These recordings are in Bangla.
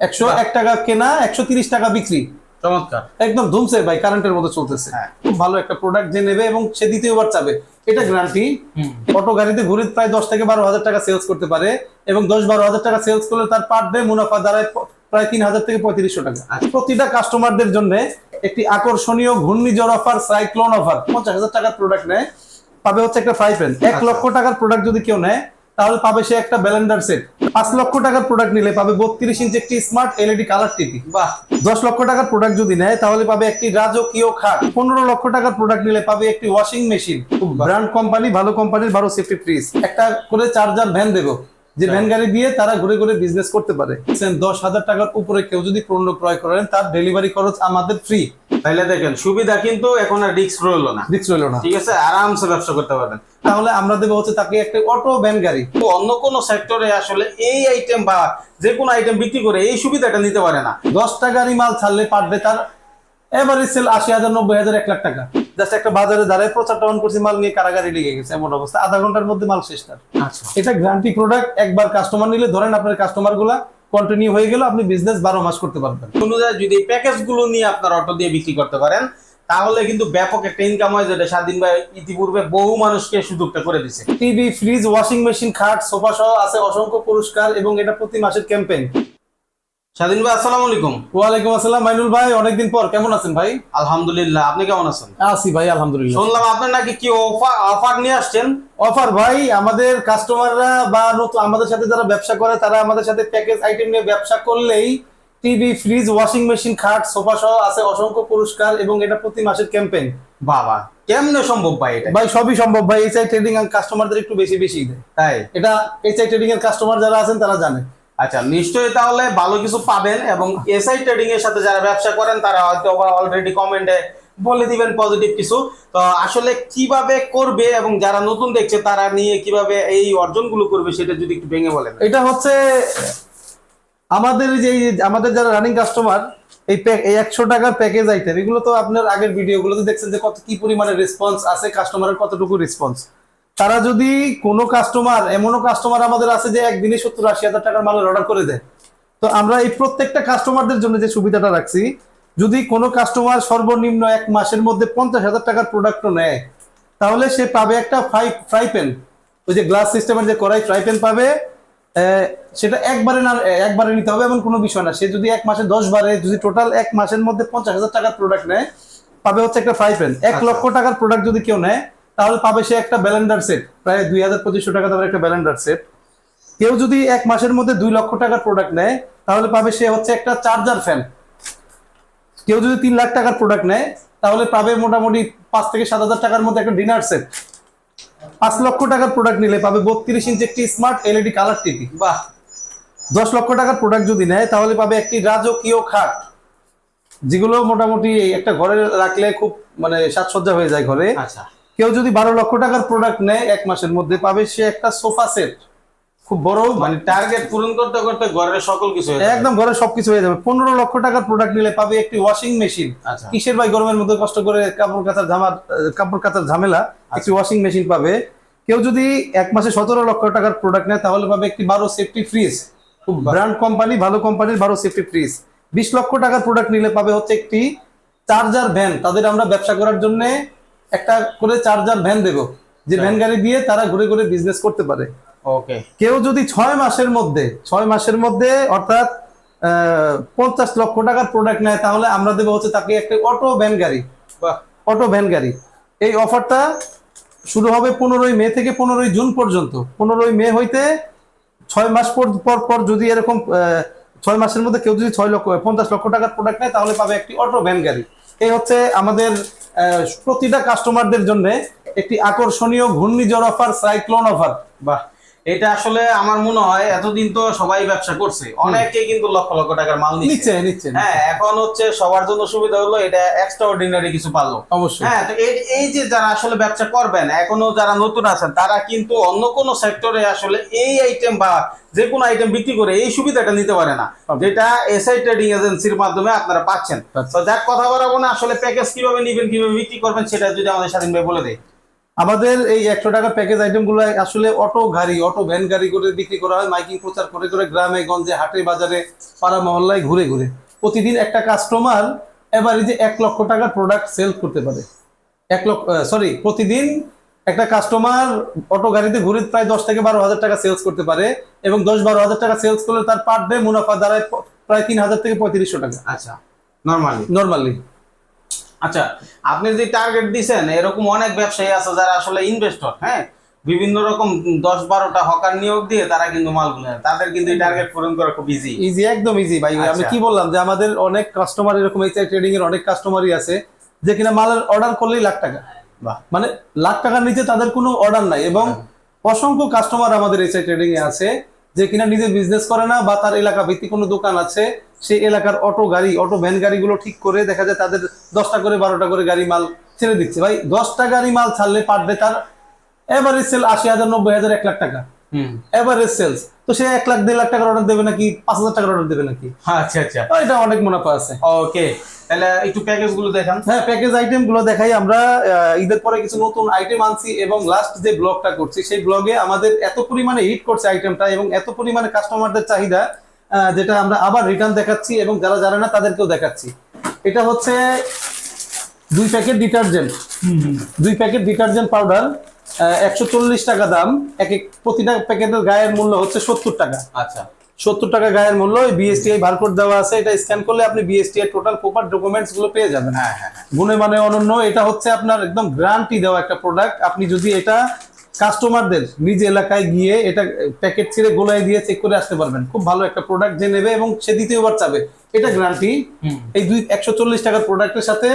একশো এক টাকা কেনা একশো তিরিশ টাকা বিক্রি। চমৎকার। একদম ধুমছে ভাই কারেন্টের মতো চলতেছে। হ্যাঁ। খুব ভালো একটা প্রোডাক্ট যে নেবে এবং সে দ্বিতীয়বার চাবে। এটা গ্যারান্টি অটো গাড়িতে ঘুরে প্রায় দশ থেকে বারো হাজার টাকা সেলস করতে পারে এবং দশ বারো হাজার টাকা সেলস করলে তার পার ডে মুনাফা দাঁড়ায় প্রায় তিন হাজার থেকে পঁয়ত্রিশশো টাকা। আচ্ছা। প্রতিটা কাস্টমারদের জন্য একটি আকর্ষণীয় ঘূর্ণিঝড় অফার সাইক্লোন অফার পঞ্চাশ হাজার টাকার প্রোডাক্ট নেয়। পাবে হচ্ছে একটা ফ্রাই প্যান এক আচ্ছা। লক্ষ টাকার প্রোডাক্ট যদি কেউ নেয় তাহলে পাবে সে একটা ব্যালেন্ডার সেট। পাঁচ লক্ষ টাকার প্রোডাক্ট নিলে পাবে বত্রিশ ইঞ্চ একটি স্মার্ট এলইডি কালার টিভি বা দশ লক্ষ টাকার প্রোডাক্ট যদি নেয় তাহলে পাবে একটি রাজকীয় খাট। পনেরো লক্ষ টাকার প্রোডাক্ট নিলে পাবে একটি ওয়াশিং মেশিন ব্র্যান্ড কোম্পানি ভালো কোম্পানির ভালো সেফটি ফ্রিজ একটা করে চার্জার ভ্যান দেবো। যে ভ্যান গাড়ি দিয়ে তারা ঘুরে ঘুরে বিজনেস করতে পারে। দশ হাজার টাকার উপরে কেউ যদি পণ্য ক্রয় করেন তার ডেলিভারি খরচ আমাদের ফ্রি তাইলে দেখেন সুবিধা কিন্তু এখন আর রিস্ক রইল না। রিক্স রইল না। ঠিক আছে? আরামসে ব্যবসা করতে পারবেন। তাহলে আমরা দেবো হচ্ছে তাকে একটা অটো ভ্যান গাড়ি। তো অন্য কোন সেক্টরে আসলে এই আইটেম বা যে কোনো আইটেম বিক্রি করে এই সুবিধাটা নিতে পারে না। দশটা গাড়ি মাল ছাড়লে পারবে তার এভারেজ সেল আশি হাজার নব্বই হাজার এক লাখ টাকা। জাস্ট একটা বাজারে দাঁড়ায় প্রচারটা অন করছি মাল নিয়ে কারাগারি লেগে গেছে এমন অবস্থা। আধা ঘণ্টার মধ্যে মাল শেষ তার। আচ্ছা। এটা গ্যারান্টি প্রোডাক্ট একবার কাস্টমার নিলে ধরেন আপনার কাস্টমারগুলা কন্টিনিউ হয়ে গেল আপনি বিজনেস বারো মাস করতে পারবেন। অনুযায়ী যদি প্যাকেজগুলো নিয়ে আপনার অটো দিয়ে বিক্রি করতে পারেন তাহলে কিন্তু ব্যাপক একটা ইনকাম হয় যেটা স্বাধীন ভাই ইতিপূর্বে বহু মানুষকে সুযোগটা করে দিছে। টিভি ফ্রিজ ওয়াশিং মেশিন খাট সোফা সহ আছে অসংখ্য পুরস্কার এবং এটা প্রতি মাসের ক্যাম্পেইন স্বাধীন ভাই আসসালামু আলাইকুম। ওয়ালাইকুম আসসালাম মাইনুল ভাই অনেকদিন পর। কেমন আছেন ভাই? আলহামদুলিল্লাহ আপনি কেমন আছেন? আছি ভাই আলহামদুলিল্লাহ। শুনলাম আপনার নাকি কি অফার অফার নিয়ে আসছেন? অফার ভাই আমাদের কাস্টমাররা বা নতুন আমাদের সাথে যারা ব্যবসা করে তারা আমাদের সাথে প্যাকেজ আইটেম নিয়ে ব্যবসা করলেই টিভি ফ্রিজ ওয়াশিং মেশিন খাট সোফা সহ আছে অসংখ্য পুরস্কার এবং এটা প্রতি মাসের ক্যাম্পেইন বাবা কেমনে সম্ভব ভাই এটা? ভাই সবই সম্ভব ভাই এইচআই ট্রেডিং কাস্টমারদের একটু বেশি বেশি দেয়। তাই? এটা এইচআই ট্রেডিং এর কাস্টমার যারা আছেন তারা জানে। আচ্ছা নিশ্চয়ই তাহলে ভালো কিছু পাবেন এবং এসআই ট্রেডিং এর সাথে যারা ব্যবসা করেন, তারা হয়তো অলরেডি কমেন্টে বলে দিবেন পজিটিভ কিছু। তো আসলে কীভাবে করবে এবং যারা নতুন দেখছে, তারা নিয়ে কীভাবে এই অর্জনগুলো করবে সেটা যদি একটু ভেঙে বলেন। এটা হচ্ছে আমাদের যে আমাদের যারা রানিং কাস্টমার এই এই একশো টাকার প্যাকেজ আইটেম এগুলো তো আপনার আগের ভিডিওগুলোতে দেখছেন যে কত কি পরিমাণে রেসপন্স আছে কাস্টমারের কতটুকু রেসপন্স তারা যদি কোনো কাস্টমার এমনও কাস্টমার আমাদের আছে যে একদিনে সত্তর আশি হাজার টাকার মালের অর্ডার করে দেয়। তো আমরা এই প্রত্যেকটা কাস্টমারদের জন্য যে সুবিধাটা রাখছি যদি কোনো কাস্টমার সর্বনিম্ন এক মাসের মধ্যে পঞ্চাশ হাজার টাকার প্রোডাক্টও নেয় তাহলে সে পাবে একটা ফ্রাই ফ্রাই প্যান ওই যে গ্লাস সিস্টেমের যে কড়াই ফ্রাই প্যান পাবে সেটা একবারে না একবারে নিতে হবে এমন কোনো বিষয় না। সে যদি এক মাসে দশ বারে যদি টোটাল এক মাসের মধ্যে পঞ্চাশ হাজার টাকার প্রোডাক্ট নেয় পাবে হচ্ছে একটা ফ্রাই প্যান এক আচ্ছা। লক্ষ টাকার প্রোডাক্ট যদি কেউ নেয় তাহলে পাবে সে একটা ব্যালেন্ডার সেট। প্রায় দুই হাজার পঁচিশশো টাকা দামের একটা ব্যালেন্ডার সেট। কেউ যদি এক মাসের মধ্যে দুই লক্ষ টাকার প্রোডাক্ট নেয়, তাহলে পাবে সে হচ্ছে একটা চার্জার ফ্যান কেউ যদি তিন লাখ টাকার প্রোডাক্ট নেয়, তাহলে পাবে মোটামুটি পাঁচ থেকে সাত হাজার টাকার মধ্যে একটা ডিনার সেট পাঁচ লক্ষ টাকার প্রোডাক্ট নিলে পাবে বত্রিশ ইঞ্চি একটি স্মার্ট এলইডি কালার টিভি বাহ! দশ লক্ষ টাকার প্রোডাক্ট যদি নেয়, তাহলে পাবে একটি রাজকীয় খাট। যেগুলো মোটামুটি একটা ঘরে রাখলে খুব মানে সাজসজ্জা হয়ে যায় ঘরে। আচ্ছা। কেউ যদি বারো লক্ষ টাকার প্রোডাক্ট নেয় এক মাসের মধ্যে পাবে সে একটা সোফা সেট। খুব বড় মানে টার্গেট পূরণ করতে করতে ঘরের সকল কিছু হয়ে যাবে। একদম ঘরে সবকিছু হয়ে যাবে। পনেরো লক্ষ টাকার প্রোডাক্ট নিলে পাবে একটি ওয়াশিং মেশিন আচ্ছা। কিসের ভাই গরমের মধ্যে কষ্ট করে কাপড় কাচার ঝামার কাপড় কাচার ঝামেলা একটি ওয়াশিং মেশিন পাবে। কেউ যদি এক মাসে সতেরো লক্ষ টাকার প্রোডাক্ট নেয় তাহলে পাবে একটি বারো সেফটি ফ্রিজ খুব ব্র্যান্ড কোম্পানি ভালো কোম্পানির বারো সেফটি ফ্রিজ বিশ লক্ষ টাকার প্রোডাক্ট নিলে পাবে হচ্ছে একটি চার্জার ভ্যান তাদের আমরা ব্যবসা করার জন্য একটা করে চার্জার ভ্যান দেবো। যে ভ্যান গাড়ি দিয়ে তারা ঘুরে ঘুরে বিজনেস করতে পারে। ওকে। কেউ যদি ছয় মাসের মধ্যে ছয় মাসের মধ্যে অর্থাৎ পঞ্চাশ লক্ষ টাকার প্রোডাক্ট নেয় তাহলে আমরা দেবো হচ্ছে তাকে একটা অটো ভ্যান গাড়ি। বাহ। অটো ভ্যান গাড়ি। এই অফারটা শুরু হবে পনেরোই মে থেকে পনেরোই জুন পর্যন্ত। পনেরোই মে হইতে ছয় মাস পর পর পর যদি এরকম ছয় মাসের মধ্যে কেউ যদি ছয় লক্ষ, পঞ্চাশ লক্ষ টাকার প্রোডাক্ট নেয়, তাহলে পাবে একটি অটো ভ্যান গাড়ি। এই হচ্ছে আমাদের প্রতিটা কাস্টমারদের জন্য একটি আকর্ষণীয় ঘূর্ণিঝড় অফার সাইক্লোন অফার বাহ এটা আসলে আমার মনে হয় এতদিন তো সবাই ব্যবসা করছে। অনেকে কিন্তু লক্ষ লক্ষ টাকার মাল নিচ্ছে। নিচ্ছে হ্যাঁ এখন হচ্ছে সবার জন্য সুবিধা হলো এটা এক্সট্রা অর্ডিনারি কিছু পারল অবশ্যই। হ্যাঁ তো এই যে যারা আসলে ব্যবসা করবেন এখনও যারা নতুন আছেন তারা কিন্তু অন্য কোনো সেক্টরে আসলে এই আইটেম বা যে কোনো আইটেম বিক্রি করে এই সুবিধাটা নিতে পারে না। যেটা এসআই ট্রেডিং এজেন্সির মাধ্যমে আপনারা পাচ্ছেন। পাচ্ছেন। তো যাক কথা বলাবো না আসলে প্যাকেজ কীভাবে নিবেন কীভাবে বিক্রি করবেন সেটা যদি আমাদের স্বাধীন ভাই বলে দেয়। আমাদের এই একশো টাকা প্যাকেজ আইটেমগুলো আসলে অটো গাড়ি অটো ভ্যান গাড়ি করে বিক্রি করা হয় মাইকিং প্রচার করে করে গ্রামে গঞ্জে হাটে বাজারে পাড়া মহল্লায় ঘুরে ঘুরে। প্রতিদিন একটা কাস্টমার এভারেজে এক লক্ষ টাকার প্রোডাক্ট সেল করতে পারে। এক লক্ষ সরি প্রতিদিন একটা কাস্টমার অটো গাড়িতে ঘুরে প্রায় দশ থেকে বারো হাজার টাকা সেলস করতে পারে এবং দশ বারো হাজার টাকা সেলস করলে তার পার ডে মুনাফা দাঁড়ায় প্রায় তিন হাজার থেকে পঁয়ত্রিশশো টাকা। আচ্ছা নর্মালি নর্মালি আচ্ছা আপনি যে টার্গেট দিছেন এরকম অনেক ব্যবসায়ী আছে যারা আসলে ইনভেস্টর হ্যাঁ? বিভিন্ন রকম দশ বারোটা হকার নিয়োগ দিয়ে তারা কিন্তু মালগুলো নেয়। তাদের কিন্তু টার্গেট পূরণ করা খুব ইজি ইজি একদম ইজি ভাই। আমি আচ্ছা। কি বললাম যে আমাদের অনেক কাস্টমার এরকম এইচআই ট্রেডিং এর অনেক কাস্টমারই আছে যে কিনা মালের অর্ডার করলেই লাখ টাকা। বাহ। মানে লাখ টাকার নিচে তাদের কোনো অর্ডার নাই। এবং অসংখ্য কাস্টমার আমাদের এইচআই ট্রেডিং এ আছে। যে কিনা নিজে বিজনেস করে না বা তার এলাকা ভিত্তিক কোনো দোকান আছে সে এলাকার অটো গাড়ি অটো ভ্যান গাড়িগুলো ঠিক করে দেখা যায় তাদের দশটা করে বারোটা করে গাড়ি মাল ছেড়ে দিচ্ছে। ভাই দশটা গাড়ি মাল ছাড়লে পার ডে তার এভারেজ সেল আশি হাজার নব্বই হাজার এক লাখ টাকা। হুম। এভারেজ সেলস তো সে এক লাখ দেড় লাখ টাকার অর্ডার দেবে নাকি? পাঁচ হাজার টাকার অর্ডার দেবে নাকি? আচ্ছা আচ্ছা। এটা অনেক মুনাফা আছে। ওকে তাহলে একটু প্যাকেজগুলো দেখান। হ্যাঁ প্যাকেজ আইটেমগুলো দেখাই। আমরা ঈদের পরে কিছু নতুন আইটেম আনছি এবং লাস্ট যে ব্লগটা করছি সেই ব্লগে আমাদের এত পরিমাণে হিট করছে আইটেমটা এবং এত পরিমাণে কাস্টমারদের চাহিদা যেটা আমরা আবার রিটার্ন দেখাচ্ছি এবং যারা জানে না তাদেরকেও দেখাচ্ছি। এটা হচ্ছে দুই প্যাকেট ডিটারজেন্ট দুই প্যাকেট ডিটারজেন্ট পাউডার একশো চল্লিশ টাকা দাম। এক এক প্রতিটা প্যাকেটের গায়ের মূল্য হচ্ছে সত্তর টাকা। আচ্ছা। সত্তর টাকা গায়ের মূল্য বিএসটিআই বারকোড দেওয়া আছে এটা স্ক্যান করলে আপনি বিএসটিআই টোটাল প্রপার ডকুমেন্টসগুলো পেয়ে যাবেন। হ্যাঁ হ্যাঁ হ্যাঁ। গুণে মানে অনন্য এটা হচ্ছে আপনার একদম গ্যারান্টি দেওয়া একটা প্রোডাক্ট আপনি যদি এটা কাস্টমারদের নিজ এলাকায় গিয়ে এটা প্যাকেট ছিঁড়ে গোলায় দিয়ে চেক করে আসতে পারবেন। খুব ভালো একটা প্রোডাক্ট যে নেবে এবং সে দ্বিতীয়বার চাবে। এটা গ্যারান্টি হুম। এই দুই একশো চল্লিশ টাকার প্রোডাক্টের সাথে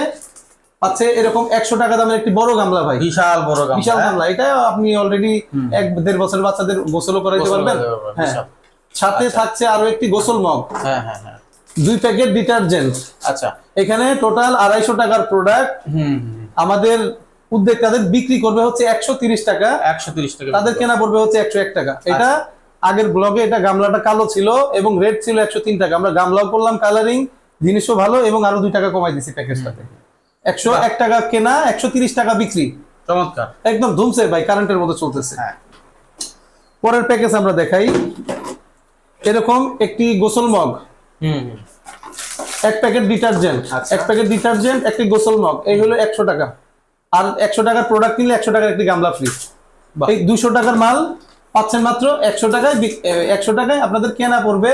পাচ্ছে এরকম একশো টাকা দামের একটি বড় গামলা ভাই। বিশাল বড় গামলা, বিশাল হ্যাঁ? গামলা। এটা আপনি অলরেডি এক দেড় বছরের বাচ্চাদের গোসলও করাইতে পারবেন? হ্যাঁ। সাথে থাকছে আরও একটি গোসল মগ। হ্যাঁ হ্যাঁ হ্যাঁ। দুই প্যাকেট ডিটারজেন্ট। আচ্ছা। এখানে টোটাল আড়াইশো টাকার প্রোডাক্ট আমাদের উদ্যোক্তাদের বিক্রি করবে হচ্ছে একশো তিরিশ টাকা। একশো তিরিশ টাকা তাদের কেনা পড়বে হচ্ছে একশো এক টাকা। এটা আগের ব্লগে এটা গামলাটা কালো ছিল এবং রেড ছিল একশো তিন টাকা। আমরা গামলাও করলাম কালারিং জিনিসও ভালো এবং আরও দুই টাকা কমাই দিছি প্যাকেজটাতে একশো এক টাকা কেনা একশো তিরিশ টাকা বিক্রি। চমৎকার। একদম ধুমছে ভাই কারেন্টের মতো চলতেছে। হ্যাঁ। পরের প্যাকেজ আমরা দেখাই। এরকম একটি গোসল মগ। এক প্যাকেট ডিটারজেন্ট আচ্ছা। এক প্যাকেট ডিটারজেন্ট একটি গোসল মগ। এই হলো একশো টাকা। আর একশো টাকার প্রোডাক্ট কিনলে একশো টাকার একটি গামলা ফ্রি বাহ। এই দুশো টাকার মাল পাচ্ছেন মাত্র একশো টাকায় একশো টাকায় আপনাদের কেনা পড়বে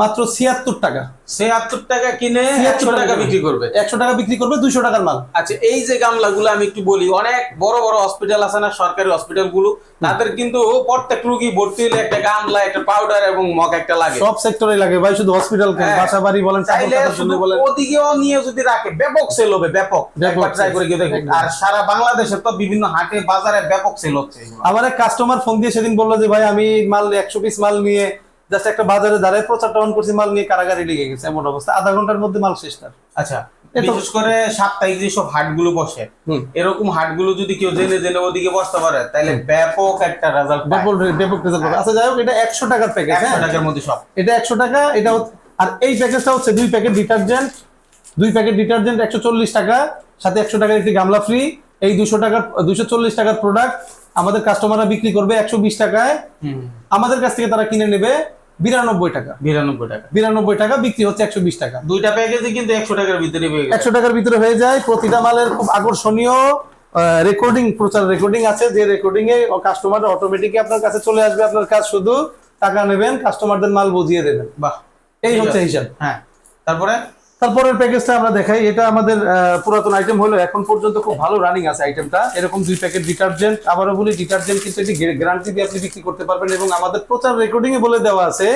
মাত্র ছিয়াত্তর টাকা। ছিয়াত্তর টাকা কিনে একশো টাকা বিক্রি করবে। একশো টাকা বিক্রি করবে দুশো টাকার মাল। আচ্ছা এই যে গামলাগুলো আমি একটু বলি অনেক বড় বড় হসপিটাল আছে না সরকারি হসপিটালগুলো তাদের কিন্তু প্রত্যেক রুগী ভর্তি হলে একটা গামলা একটা পাউডার এবং মগ একটা লাগে। সব সেক্টরে লাগে ভাই শুধু হসপিটাল হ্যাঁ। বাসা বাড়ি বলেন ওদিকেও নিয়ে যদি রাখে ব্যাপক সেল হবে ব্যাপক। ব্যাপক ট্রাই করে গিয়ে দেখুন। আর সারা বাংলাদেশে তো বিভিন্ন হাটে বাজারে ব্যাপক সেল হচ্ছে আমার এক কাস্টমার ফোন দিয়ে সেদিন বলল যে ভাই আমি মাল একশো পিস মাল নিয়ে জাস্ট একটা বাজারে দাঁড়ায় প্রচারটা অন করছি মাল নিয়ে কারাগারি লেগে গেছে এমন অবস্থা। আধা ঘণ্টার মধ্যে মাল শেষ তার। আচ্ছা বিশেষ করে সাপ্তাহিক যেসব হাটগুলো বসে। এরকম হাটগুলো যদি কেউ জেনে জেনে ওদিকে বসতে পারে তাহলে ব্যাপক একটা রেজাল্ট ব্যাপক ব্যাপক রেজাল্ট পাবে। আচ্ছা যাই হোক এটা একশো টাকার প্যাকেজ একশো হ্যাঁ? টাকার মধ্যে সব। এটা একশো টাকা এটা আর এই প্যাকেজটা হচ্ছে দুই প্যাকেট ডিটারজেন্ট দুই প্যাকেট ডিটারজেন্ট একশো চল্লিশ টাকা সাথে একশো টাকার একটি গামলা ফ্রি এই দুশো টাকার দুশো চল্লিশ টাকার প্রোডাক্ট আমাদের কাস্টমাররা বিক্রি করবে একশো বিশ টাকায়। আমাদের কাছ থেকে তারা কিনে নেবে। বিরানব্বই টাকা। বিরানব্বই টাকা। বিরানব্বই টাকা বিক্রি হচ্ছে একশো বিশ টাকা। দুইটা প্যাকেজে কিন্তু একশো টাকার ভিতরে একশো টাকার ভিতরে হয়ে যায়। প্রতিটা মালের খুব আকর্ষণীয় রেকর্ডিং প্রচার রেকর্ডিং আছে। যে রেকর্ডিং এ কাস্টমার অটোমেটিক আপনার কাছে চলে আসবে আপনার কাজ শুধু টাকা নেবেন কাস্টমারদের মাল বুঝিয়ে দেবেন। বাহ এই হচ্ছে। হিসাব। হ্যাঁ তারপরে? তারপরের প্যাকেজটা আমরা দেখাই। এটা আমাদের পুরাতন আইটেম হলো। এখন পর্যন্ত খুব ভালো রানিং আছে আইটেমটা এরকম দুই প্যাকেট ডিটারজেন্ট আবারও বলি ডিটারজেন্ট কিন্তু এটি গ্যারান্টি দিয়ে আপনি বিক্রি করতে পারবেন এবং আমাদের প্রচার রেকর্ডিং এ বলে দেওয়া আছে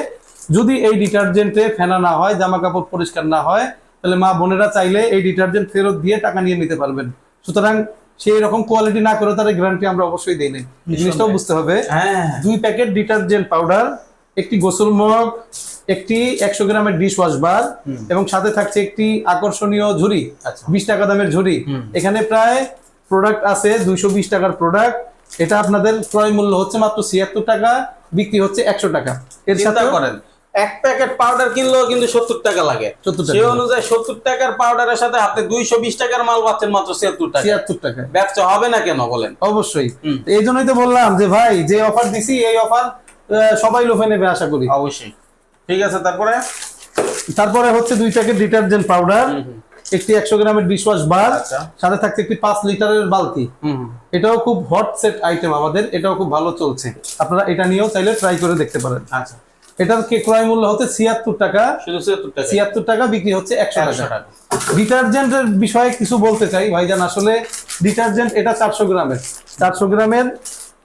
যদি এই ডিটারজেন্টে ফেনা না হয় জামা কাপড় পরিষ্কার না হয় তাহলে মা বোনেরা চাইলে এই ডিটারজেন্ট ফেরত দিয়ে টাকা নিয়ে নিতে পারবেন। সুতরাং সেই রকম কোয়ালিটি না করে তার গ্যারান্টি আমরা অবশ্যই দিই এই জিনিসটাও বুঝতে হবে। হ্যাঁ। দুই প্যাকেট ডিটারজেন্ট পাউডার একটি গোসল মগ একটি একশো গ্রামের ডিশ ওয়াশ বার এবং সাথে থাকছে একটি আকর্ষণীয় ঝুড়ি আচ্ছা। বিশ টাকা দামের ঝুড়ি। এখানে প্রায় প্রোডাক্ট আছে দুইশো বিশ টাকার প্রোডাক্ট এটা আপনাদের ক্রয় মূল্য হচ্ছে মাত্র ছিয়াত্তর টাকা বিক্রি হচ্ছে একশো টাকা। এর সাথে করেন এক প্যাকেট পাউডার কিনলেও কিন্তু সত্তর টাকা লাগে। 70 টাকা। সেই অনুযায়ী সত্তর টাকার পাউডারের সাথে আপনি দুইশো বিশ টাকার মাল পাচ্ছেন মাত্র ছিয়াত্তর টাকা ছিয়াত্তর টাকা ব্যবসা হবে না কেন বলেন? অবশ্যই। এই জন্যই তো বললাম যে ভাই যে অফার দিছি এই অফার সবাই লোভে নেবে আশা করি। অবশ্যই। ঠিক আছে তারপরে? তারপরে হচ্ছে দুই প্যাকেট ডিটারজেন্ট পাউডার একটি একশো গ্রামের ডিশওয়াশ বার আচ্ছা। সাথে থাকছে একটি পাঁচ লিটারের বালতি। হুম এটাও খুব হট সেট আইটেম আমাদের এটাও খুব ভালো চলছে। আপনারা এটা নিয়েও চাইলে ট্রাই করে দেখতে পারেন। আচ্ছা। এটার কে ক্রয় মূল্য হচ্ছে ছিয়াত্তর টাকা। ছিয়াত্তর টাকা? বিক্রি হচ্ছে একশো টাকা। ডিটারজেন্টের বিষয়ে কিছু বলতে চাই ভাইজান। আসলে ডিটারজেন্ট এটা চারশো গ্রামের। চারশো গ্রামের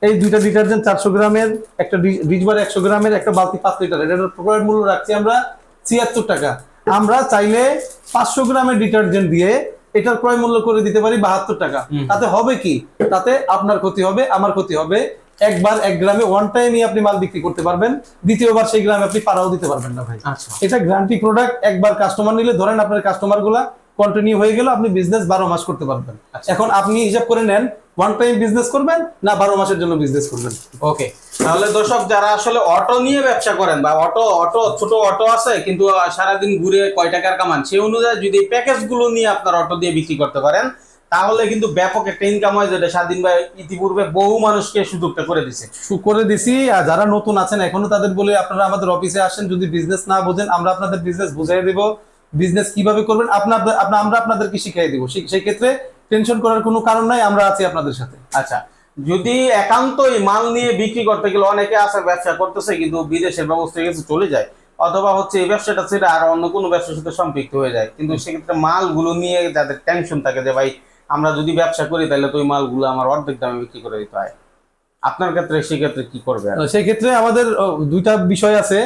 এই দুইটা ডিটারজেন্ট চারশো গ্রামের একটা রিজবার একশো গ্রামের একটা বালতি পাঁচ লিটার। এটার মূল্য রাখছি আমরা ছিয়াত্তর টাকা। আমরা চাইলে পাঁচশো গ্রামের ডিটারজেন্ট দিয়ে এটার ক্রয় মূল্য করে দিতে পারি বাহাত্তর টাকা। তাতে হবে কি? তাতে আপনার ক্ষতি হবে আমার ক্ষতি হবে। একবার এক গ্রামে ওয়ান টাইমই আপনি মাল বিক্রি করতে পারবেন দ্বিতীয়বার সেই গ্রামে আপনি পাড়াও দিতে পারবেন না ভাই। আচ্ছা। এটা গ্যারান্টি প্রোডাক্ট একবার কাস্টমার নিলে ধরেন আপনার কাস্টমারগুলা কন্টিনিউ হয়ে গেল আপনি বিজনেস বারো মাস করতে পারবেন। আচ্ছা। এখন আপনি হিসাব করে নেন ওয়ান টাইম বিজনেস করবেন না বারো মাসের জন্য বিজনেস করবেন। ওকে তাহলে দর্শক যারা আসলে অটো নিয়ে ব্যবসা করেন বা অটো অটো ছোট অটো আছে কিন্তু সারাদিন ঘুরে কয় টাকার কামান সেই অনুযায়ী যদি প্যাকেজগুলো নিয়ে আপনার অটো দিয়ে বিক্রি করতে পারেন তাহলে কিন্তু ব্যাপক একটা ইনকাম হয় যেটা স্বাধীন ভাই ইতিপূর্বে বহু মানুষকে সুযোগটা করে দিছে। করে দিছি আর যারা নতুন আছেন এখনও তাদের বলে আপনারা আমাদের অফিসে আসেন যদি বিজনেস না বোঝেন আমরা আপনাদের বিজনেস বুঝাই দেব। বিজনেস কীভাবে করবেন আপনার আপনা- আমরা আপনাদেরকে শিখিয়ে দিব। সেই সেই ক্ষেত্রে টেনশন করার কোনো কারণ নাই আমরা আছি আপনাদের সাথে। আচ্ছা যদি একান্তই মাল নিয়ে বিক্রি করতে গেলে অনেকে আছে ব্যবসা করতেছে কিন্তু বিদেশের ব্যবস্থা গেছে চলে যায়। অথবা হচ্ছে এই ব্যবসাটা ছেড়ে আর অন্য কোনো ব্যবসার সাথে সম্পৃক্ত হয়ে যায়। কিন্তু সেক্ষেত্রে মালগুলো নিয়ে যাদের টেনশন থাকে যে ভাই আমরা যদি ব্যবসা করি তাহলে তো ওই মালগুলো আমার অর্ধেক দামে বিক্রি করে দিতে হয়। আপনার ক্ষেত্রে সেক্ষেত্রে কি করবে আর? সেই ক্ষেত্রে আমাদের দুইটা বিষয় আছে।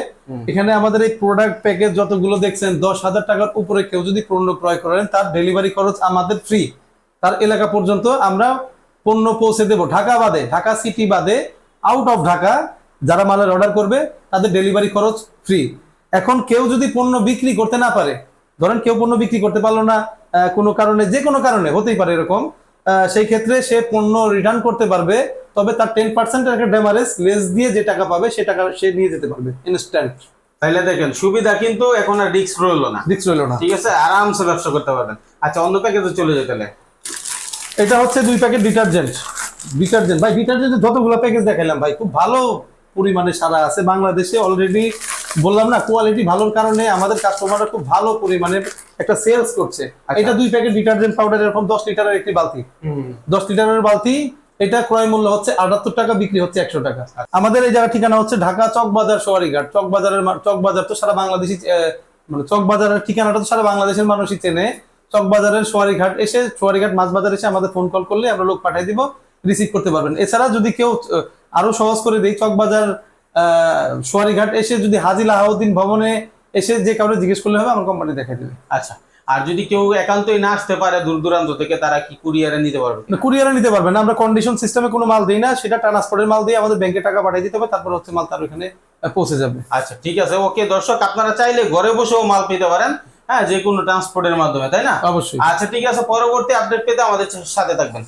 এখানে আমাদের এই প্রোডাক্ট প্যাকেজ যতগুলো দেখছেন দশ হাজার টাকার উপরে কেউ যদি পণ্য ক্রয় করেন তার ডেলিভারি খরচ আমাদের ফ্রি তার এলাকা পর্যন্ত আমরা পণ্য পৌঁছে দেব। ঢাকা বাদে ঢাকা সিটি বাদে আউট অফ ঢাকা যারা মালের অর্ডার করবে তাদের ডেলিভারি খরচ ফ্রি এখন কেউ যদি পণ্য বিক্রি করতে না পারে ধরেন কেউ পণ্য বিক্রি করতে পারল না কোনো কারণে যে কোনো কারণে হতেই পারে এরকম সেই ক্ষেত্রে সে পণ্য রিটার্ন করতে পারবে তবে তার টেন পার্সেন্ট একটা ড্যামারেজ লেস দিয়ে যে টাকা পাবে সে টাকা সে নিয়ে যেতে পারবে ইনস্ট্যান্ট তাইলে দেখেন সুবিধা কিন্তু এখন আর রিস্ক রইল না। রিক্স রইল না। ঠিক আছে? আরামসে ব্যবসা করতে পারবেন। আচ্ছা অন্য প্যাকেজে চলে যেতে তাহলে। এটা হচ্ছে দুই প্যাকেট ডিটারজেন্ট ডিটারজেন্ট ভাই ডিটারজেন্টের যতগুলো প্যাকেজ দেখাইলাম ভাই খুব ভালো পরিমাণে সারা আছে বাংলাদেশে অলরেডি বললাম না কোয়ালিটি ভালোর কারণে আমাদের কাস্টমাররা খুব ভালো পরিমাণে একটা সেলস করছে। আচ্ছা। এটা দুই প্যাকেট ডিটারজেন্ট পাউডার এরকম দশ লিটারের একটি বালতি। দশ লিটারের বালতি এটা ক্রয় মূল্য হচ্ছে আটাত্তর টাকা, বিক্রি হচ্ছে একশো টাকা। আমাদের এই জায়গা ঠিকানা হচ্ছে ঢাকা চকবাজার সোয়ারিঘাট। চকবাজারের চকবাজার তো সারা বাংলাদেশি মানে চকবাজারের ঠিকানাটা তো সারা বাংলাদেশের মানুষই চেনে। চকবাজারের সোয়ারিঘাট এসে, সোয়ারিঘাট মাছ বাজার এসে আমাদের ফোন কল করলে আমরা লোক পাঠিয়ে দিব রিসিভ করতে পারবেন। এছাড়া যদি কেউ আরও সহজ করে দেই, চকবাজার সোয়ারিঘাট এসে যদি হাজি লাহাউদ্দিন ভবনে এসে যে কাউকে জিজ্ঞেস করলে হবে, আমার কোম্পানি দেখাই দেবে। আচ্ছা। আর যদি কেউ একান্তই না আসতে পারে দূর দূরান্ত থেকে তারা কি কুরিয়ারে নিতে পারবে? কুরিয়ারে নিতে পারবে না, আমরা কন্ডিশন সিস্টেমে কোনো মাল দিই না সেটা ট্রান্সপোর্টের মাল দিয়ে আমাদের ব্যাংকে টাকা পাঠিয়ে দিতে হবে তারপর হচ্ছে মাল তার ওখানে পৌঁছে যাবে। আচ্ছা ঠিক আছে ওকে দর্শক আপনারা চাইলে ঘরে বসেও মাল পেতে পারেন হ্যাঁ যে কোনো ট্রান্সপোর্টের মাধ্যমে তাই না? অবশ্যই। আচ্ছা ঠিক আছে পরবর্তী আপডেট পেতে আমাদের সাথে থাকবেন।